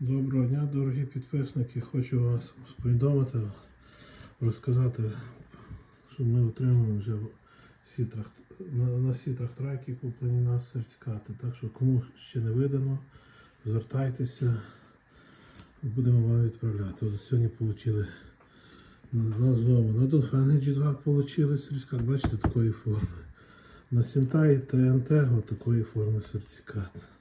Доброго дня, дорогі підписники. Хочу вас повідомити, розказати, що ми отримуємо вже всі трак- на, на всі трактора, куплені у нас сертифікати. Так що кому ще не видано, звертайтеся, будемо вам відправляти. От сьогодні отримали на, знову на Dolphin G2 отримали сертифікат, бачите, такої форми. На Сінтай ТНТ такої форми сертифікат.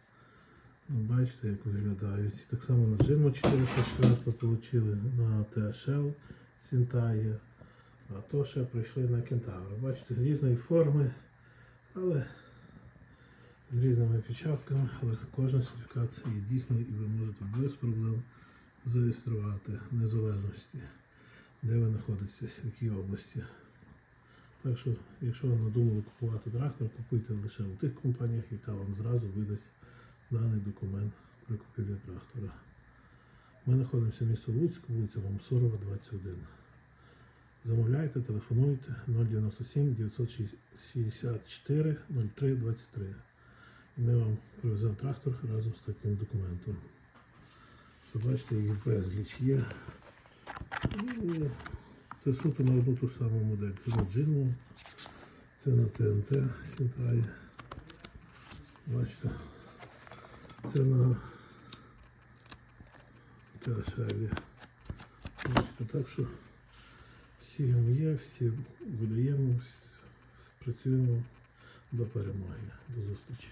Бачите, як виглядають. Так само на Джинмо 404 отримали, на TSL Сінтає, а то ще прийшли на Кентавра. Бачите, різної форми, але з різними печатками, але кожен сертифікат є дійсний і ви можете без проблем зареєструвати в незалежності, де ви знаходитесь, в якій області. Так що, якщо ви надумали купувати трактор, купуйте лише у тих компаніях, яка вам зразу видасть даний документ при купівлі трактора. Ми знаходимося в місті Луцьк, вулиця Мамсорова, 21. Замовляйте, телефонуйте 097 964 03 23. Ми вам привеземо трактор разом з таким документом. Бачите, їх безліч є. Це суто на одну ту саму модель. Це на Джинму, це на ТНТ Сінтай. Бачите. На Терешеві. Так що всі є, всі видаємо, працюємо до перемоги. До зустрічі.